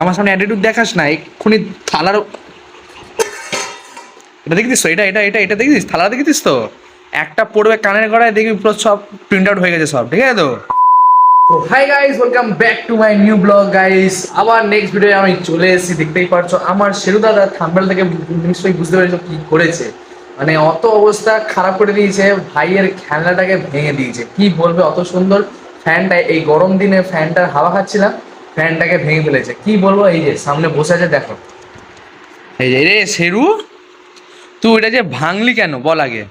আমার সামনে অ্যাটিটিউড দেখাস না, এক্ষুনি থালার এটা দেখছিস তো? এটা এটা এটা এটা দেখছিস থালা দেখছিস তো? একটা পড়বে কানের গড়ায়, দেখবি পুরো সব প্রিন্ট আউট হয়ে গেছে সব, ঠিক আছে তো? তো hi guys welcome back to my new blog guys আবার নেক্সট ভিডিও আমি চলে এসেছি, দেখতেই পারছ আমার শেরু দাদা থাম্বেল থেকে নিশ্চয়ই বুঝতে পেরেছ কি করেছে। মানে অত অবস্থা খারাপ করে দিয়েছে, ভাইয়ের খেলনাটাকে ভেঙে দিয়েছে। কি বলবে, অত সুন্দর ফ্যানটা এই গরম দিনে ফ্যানটার হাওয়া খাচ্ছিলাম। ফ্যানটাকে ভেঙে ফেলেছে। কি বলব, এই যে সামনে বসে আছে, দেখো। এই যে রে শেরু, তুই এটা যে ভাঙলি কেন? বল আগে।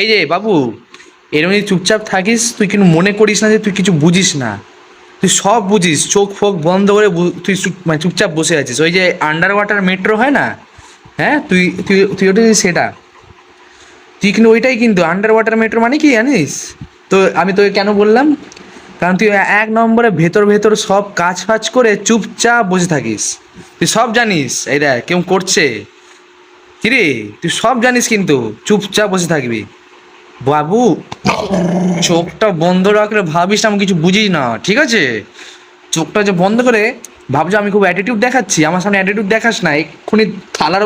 এই যে, বাবু এরকম যদি চুপচাপ থাকিস, তুই কিন্তু মনে করিস না যে তুই কিছু বুঝিস না। তুই সব বুঝিস, চোখ ফোক বন্ধ করে তুই মানে চুপচাপ বসে আছিস। ওই যে আন্ডার ওয়াটার মেট্রো হয় না? হ্যাঁ তুই তুই তুই ওটা সেটা। তুই কিন্তু ওইটাই কিন্তু আন্ডার ওয়াটার মেট্রো মানে কি, জানিস? তো আমি তোকে কেন বললাম? কারণ তুই এক নম্বরে ভেতর ভেতর সব কাজ ফাজ করে চুপচাপ বসে থাকিস। তুই সব জানিস, এই দেখ, কেউ করছে। কিরে তুই সব জানিস কিন্তু, চুপচাপ বসে থাকবি। বাবু, চোখটা বন্ধ রাখলে ভাবিস আমি কিছু বুঝি না, ঠিক আছে? চোখটা যে বন্ধ করে, ভাবছ আমি খুব অ্যাটিটিউড দেখাচ্ছি, আমার সামনে অ্যাটিটিউড দেখাস না, এক্ষুনি থালার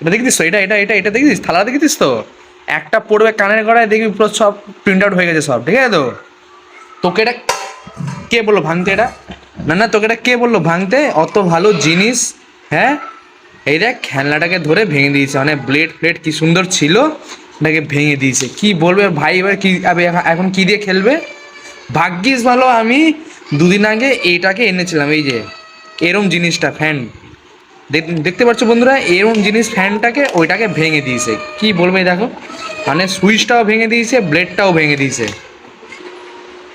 এটা দেখছিস তো? এটা এটা এটা এটা দেখছিস থালা দেখছিস তো? একটা পড়বে কানের গড়ায়, দেখবি পুরো সব প্রিন্ট আউট হয়ে গেছে সব, ঠিক আছে তো? তোকে এটা কে বলল ভাঙতে এটা? না না, তোকে এটা কে বলল ভাঙতে? অত ভালো জিনিস হ্যাঁ? এই দেখ, খেলনাটাকে ধরে ভেঙে দিয়েছে মানে ব্লেড ফ্লেড কি সুন্দর ছিল ওটাকে ভেঙে দিয়েছে। কি বলবে ভাই, এবার কি এখন- কি দিয়ে খেলবে? ভাগ্যিস ভালো আমি দুদিন আগে এইটাকে এনেছিলাম, এই যে, এরম জিনিসটা ফ্যান দেখতে পাচ্ছ বন্ধুরা, এরম জিনিস ফ্যানটাকে ওইটাকে ভেঙে দিয়েছে। কি বলবে দেখো? মানে সুইচটাও ভেঙে দিয়েছে, ব্লেডটাও ভেঙে দিয়েছে।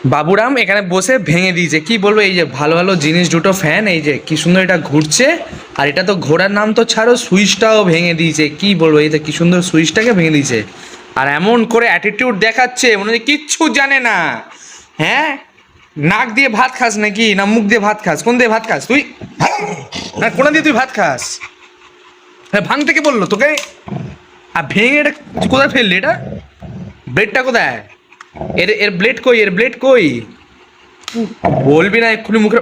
বাবুরাম এখানে বসে ভেঙে দিয়েছে। কি বলব এই যে, ভালো ভালো জিনিস, দুটো ফ্যান, এই যে কি সুন্দর এটা ঘুরছে। আর এটা তো ঘোড়ার নাম তো ছাড়ো, সুইচটাও ভেঙে দিয়েছে। কি বলব এই যে, কি সুন্দর সুইচটাকে ভেঙে দিয়েছে। আর এমন করে অ্যাটিটিউড দেখাচ্ছে, মনে হচ্ছে কিচ্ছু জানে না। হ্যাঁ? নাক দিয়ে ভাত খাস নাকি? না মুখ দিয়ে ভাত খাস? কোন দিয়ে ভাত খাস তুই? না, কোন দিয়ে তুই ভাত খাস? হ্যাঁ ভাঙ থেকে বলল তোকে? আর ভেঙে এটা কোথায় ফেললি এটা? ব্লেডটা কোথায়? এর এর ব্লেড কই? এর ব্লেড কই? বলবি না, এক্ষুনি মুখে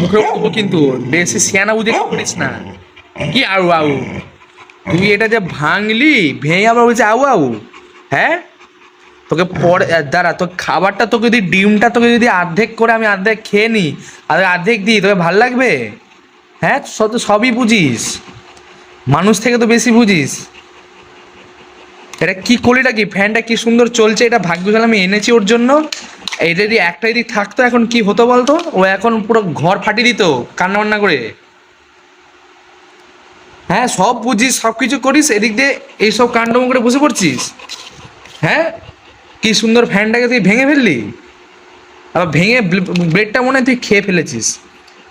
মুখে উঠবো কিন্তু। বেশি সিয়ানা বুঝে করিস না। কি আউ আউ? তুই এটা যে ভাঙলি, ভেঙে আবার বলছে আউ আউ। হ্যাঁ? তোকে পরে দাঁড়া, তোর খাবারটা, তোকে যদি ডিমটা, তোকে যদি অর্ধেক করে আমি অর্ধেক খেয়ে নিই আর অর্ধেক দিই, তোকে ভালো লাগবে? হ্যাঁ তো সবই বুঝিস। মানুষ থেকে তো বেশি বুঝিস। এটা কি কলিটা কি? ফ্যানটা কি সুন্দর চলছে? এটা ভাগ্যশাল আমি এনেছি ওর জন্য। এটা যদি একটা যদি থাকতো, এখন কি হতো বলতো? ও এখন পুরো ঘর ফাটিয়ে দিত কান্না বান্না করে। হ্যাঁ সব বুঝিস সব কিছু করিস, এদিক দিয়ে এইসব কাণ্ডম করে বসে পড়ছিস। হ্যাঁ? কি সুন্দর ফ্যানটাকে তুই ভেঙে ফেললি? আবার ভেঙে ব্লেডটা মনে হয় তুই খেয়ে ফেলেছিস।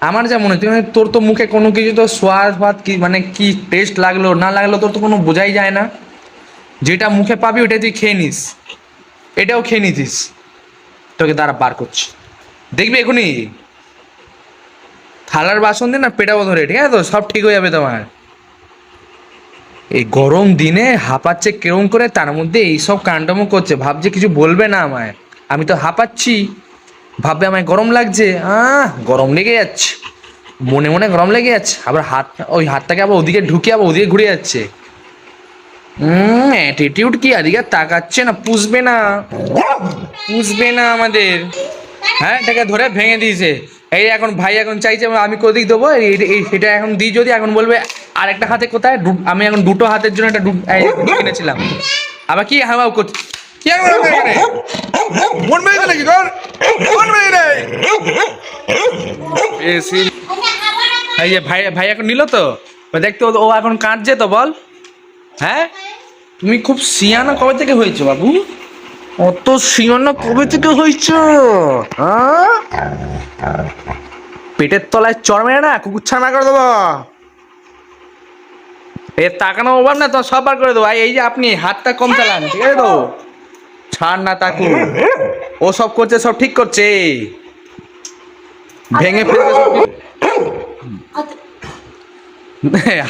আমার যা মনে তুই মানে তোর তো মুখে কোনো কিছু তো স্বাদ ফাদ কি মানে কি টেস্ট লাগল, না লাগল তোর তো কোনো বোঝাই যায় না। যেটা মুখে পাবি ওটা তুই খেয়ে নিস। এটাও খেয়ে নিতিস। তোকে তারা বার করছি। দেখবি এখনই? থালার বাসন দিয়ে না পেটাবো ধরে, ঠিক আছে তো? সব ঠিক হয়ে যাবে তোমার। এই গরম দিনে হাঁপাচ্ছে কেরম করে, তার মধ্যে এইসব কাণ্ডমো করছে। ভাবছে কিছু বলবে না আমায়। আমি তো হাঁপাচ্ছি। ভাববে আমায় গরম লাগছে। আহ, গরম লেগে যাচ্ছে। মনে মনে গরম লেগে যাচ্ছে। আবার হাত, ওই হাতটাকে আবার ওদিকে ঢুকে আবার ওদিকে ঘুরে যাচ্ছে। অ্যাটিটিউড কি? আদিকে তাকাচ্ছে না, পুষবে না। পুষবে না আমাদের। হ্যাঁ এটাকে ধরে ভেঙে দিয়েছে। এই এখন ভাই এখন চাইছে, আমি কোদিক দেবো? সেটা এখন দিই যদি, এখন বলবে আরেকটা হাতে কোথায়? আমি এখন দুটো হাতের জন্য একটা দুটো কিনেছিলাম। আবার কি? হাওয়া করছে। কি? মন মেরে নাকি মন এই যে ভাই ভাই এখন নিল তো? দেখতে ও- ও এখন কাঁদছে তো বল। হ্যাঁ? তুমি খুব সিয়ানা কবে থেকে হয়েছো বাবু? অত সিয়ানা কবে থেকে হয়েছো? হ্যাঁ পেটের তলায় চর মেরে না কুকুর ছানা করে দেবো। এ তাকানো ওভাব না তো সব বার করে দেবো। এই যে আপনি হাতটা কম চালান, ঠিক আছে তো? ছাড় না তাকুন ও সব করছে, সব ঠিক করছে। ভেঙে ফেলছে সব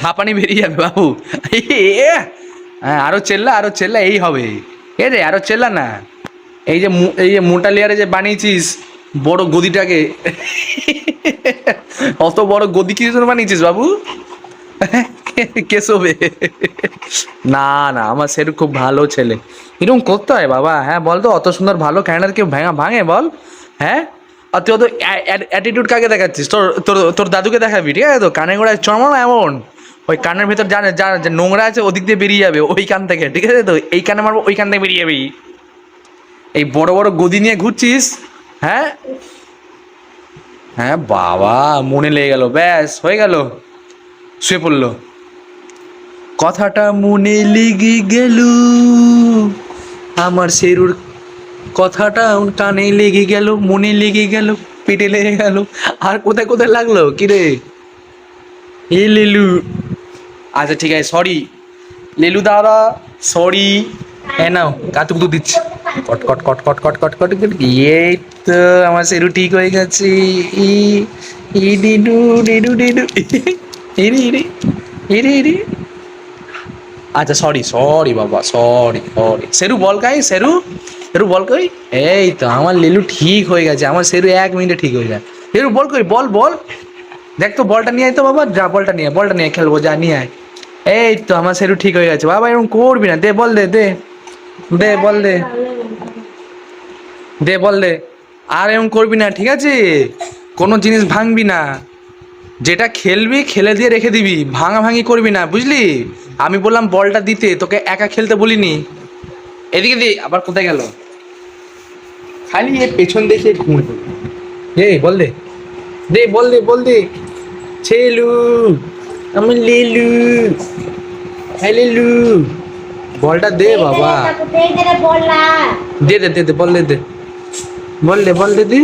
হাঁপানি বেরিয়ে যাবে, বাবু। হ্যাঁ আরও চেল্লা আরও চেল্লা, এই হবে। এ রে, আরও চেল্লা না। এই যে এই যে মোটা লেয়ারে যে বানিয়েছিস, বড় গদিটাকে। অত বড় গদি কি বানিয়েছিস, বাবু? কে শোবে? না না, আমার সেরু খুব ভালো ছেলে। এরকম করতে হয় বাবা? হ্যাঁ বল তো, অত সুন্দর ভালো ক্যান্ডার কেউ ভাঙা ভাঙে, বল। হ্যাঁ? আর তুই অত অ্যাটিটিউড কাকে দেখাচ্ছিস? তোর তোর তোর দাদুকে দেখাবি, ঠিক আছে? তো কানে গোড়ায় চমানো এমন। ওই কানের ভেতর যা যা নোংরা আছে, ওদিক দিয়ে বেরিয়ে যাবে ওই কান থেকে, ঠিক আছে? তো এই কানে মারবো ওই কান থেকে বেরিয়ে যাবি। এই বড় বড় গদি নিয়ে ঘুরছিস? হ্যাঁ? হ্যাঁ বাবা, মনে লেগে গেল, ব্যাস, হয়ে গেল। শুয়ে পড়ল। কথাটা মনে লেগে গেল আমার সেরুর কথাটা কানে লেগে গেল মনে লেগে গেল পেটে লেগে গেল আর কোথায় কোথায় লাগল কিরে এ লেলু আচ্ছা ঠিক আছে সরি লেলু দাদা সরি হ্যাঁ নাও কাতুক তো দিচ্ছি কট কট কট কট কট কট কট কট এই তো আমার সেরু ঠিক হয়ে গেছে ই ই ডিডু ডিডু ডিডু ইরি ইরি ইরি ইরি আচ্ছা সরি সরি বাবা সরি সরি সেরু বল কাই, সেরু? সেরু বল কই? এই তো, আমার লেলু ঠিক হয়ে গেছে, আমার সেরু এক মিনিটে ঠিক হয়ে যায়। সেরু, বল কই, বল বল। দেখ তো, বলটা নিয়ে আয় তো, বাবা। যা, বলটা নিয়ে বলটা নিয়ে খেলব, যা, নিয়ে আয়। এই তো, আমার সেরু ঠিক হয়ে গেছে। বাবা, এরকম করবি না। দে, বল, দে দে। দে, বল, দে। দে, বল, দে। আর এরকম করবি না, ঠিক আছে? কোনো জিনিস ভাঙবি না। যেটা খেলবি, খেলে দিয়ে রেখে দিবি। ভাঙা ভাঙি করবি না, বুঝলি? আমি বললাম বলটা দিতে তোকে একা খেলতে বলিনি। এদিকে দে আবার কোথায় গেল? খালি এ পেছন দেখে ঘুমে দে বল দে। দে বল দে বল দে। ছেলু আমি লিলু। হ্যাঁ লেলু। বলটা দে বাবা। দে দে দে দে বল দে দে। বল দে বল দে দে।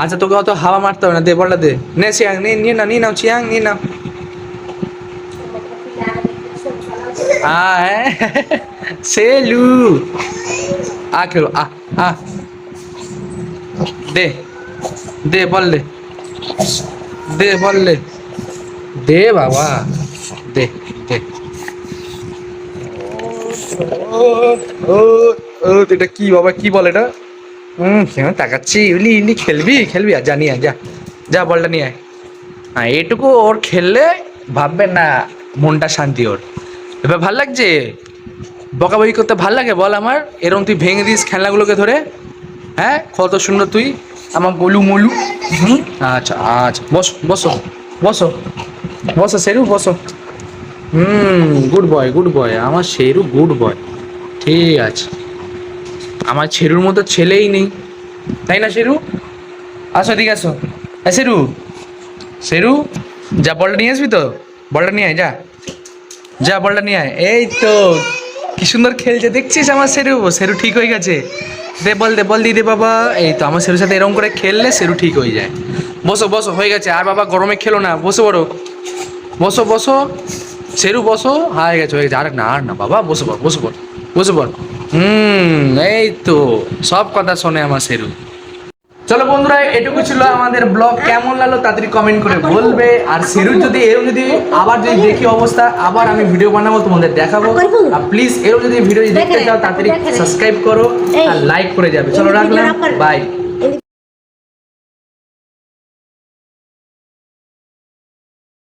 আচ্ছা তোকে অত হাওয়া মারতে হবে না দে বলটা দে। নে চিয়াং নিয়ে নিয়ে না নিয়ে নাও চিয়াং নিয়ে নাও। আ হ্যাঁ। সেলু আ খেলো। আ আ দে। দে, বল দে। দে, বল দে। দে, বাবা। দে দে। ও এটা কি বাবা? কি বল এটা? হুম কেন তাকাচ্ছি? ইলি ইলি, খেলবি? খেলবি? আর নিয়ে যা। যা, বলটা নিয়ে আয়। হ্যাঁ এটুকু ওর খেললে ভাববে না মনটা শান্তি ওর। এবার ভালো লাগছে? বকাবকি করতে ভালো লাগে? বল আমার। এরকম তুই ভেঙে দিস খেলনাগুলোকে ধরে। হ্যাঁ? কত সুন্দর তুই। আমার বলু মলু। হুম? আচ্ছা আচ্ছা। বসো বসো। বসো। বসো সেরু বসো। হুম গুড বয় গুড বয় আমার সেরু গুড বয় ঠিক আছে। আমার ছেরুর মতো ছেলেই নেই। তাই না, শেরু? আসো, এদিকে আসো। এ, শেরু। শেরু, যা বলটা নিয়ে আসবি তো? বলটা নিয়ে আয়, যা। যা বলটা নিয়ে আয়। এই তো, কি সুন্দর খেলছে, দেখছিস আমার সেরু? সেরু ঠিক হয়ে গেছে। দে, বল দে, বল দিয়ে দে বাবা। এই তো, আমার সেরুর সাথে এরকম করে খেললে সেরু ঠিক হয়ে যায়। বসো বসো, হয়ে গেছে। আর বাবা গরমে খেলো না। বসো বড়। বসো বসো। সেরু, বসো। হয়ে গেছে হয়ে গেছে। আর না আর না, বাবা, বসো বল বসো বল বসো বল হুম, এই তো, সব কথা শোনে আমার সেরু। চলো বন্ধুরা এটুকু ছিল আমাদের ব্লগ। কেমন লাগল তাড়াতাড়ি কমেন্ট করে বলবে। আর সেরুর যদি এরকম যদি আবার যদি দেখি অবস্থা আবার আমি ভিডিও বানাবো তোমাদের দেখাবো। আর প্লিজ এরও যদি ভিডিও দেখতে চাও তাড়াতাড়ি সাবস্ক্রাইব করো আর লাইক করে যাবে। চলো রাখলাম। বাই